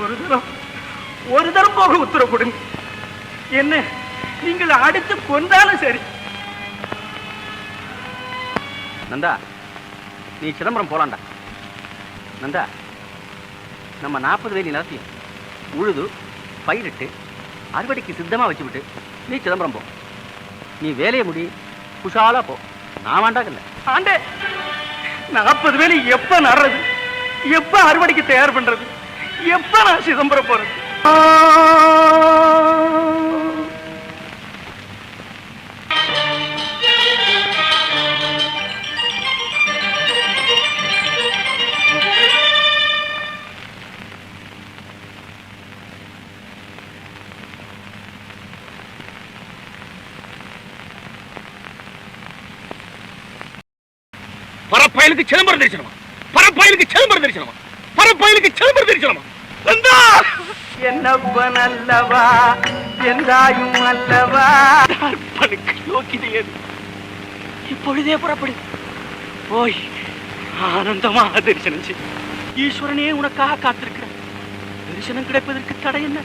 ஒரு தரம் ஒரு தரம் போக உத்தரவு கொடுங்க என்ன நீங்கள் அடித்து கொண்டாலும் சரி. நந்தா நீ சிதம்பரம் போலாம்டா நந்தா நம்ம நாற்பது வேலி நிலத்தையும் உழுது பயிரிட்டு அறுவடைக்கு சித்தமா வச்சுவிட்டு நீ சிதம்பரம் போ. நீ வேலையை முடி குஷாலா போ. நான் வேண்டாங்கல்ல ஆண்டே நாற்பது வேலி எப்ப நடுறது? எப்ப அறுவடைக்கு தயார் பண்றது? எப்ப நான் சிதம்பரம் போறது? பரப்பயலுக்கு சிதம்பரம் தரிசனமா? பரப்பயலுக்கு சிதம்பரம் தரிசனமா? பரப்பயலுக்கு சிதம்பரம் தரிசனமா நந்தா என்னப்பன் அல்லவா? எந்தாயும் அல்லவா? அர்ப்பனுக்கு யோக்கியதை எது இப்பொழுதே புறப்படு. போய் ஆனந்தமாக தரிசனம் செய். ஈஸ்வரனே உனக்காக காத்திருக்கிறார். தரிசனம் கிடைப்பதற்கு தடை என்ன?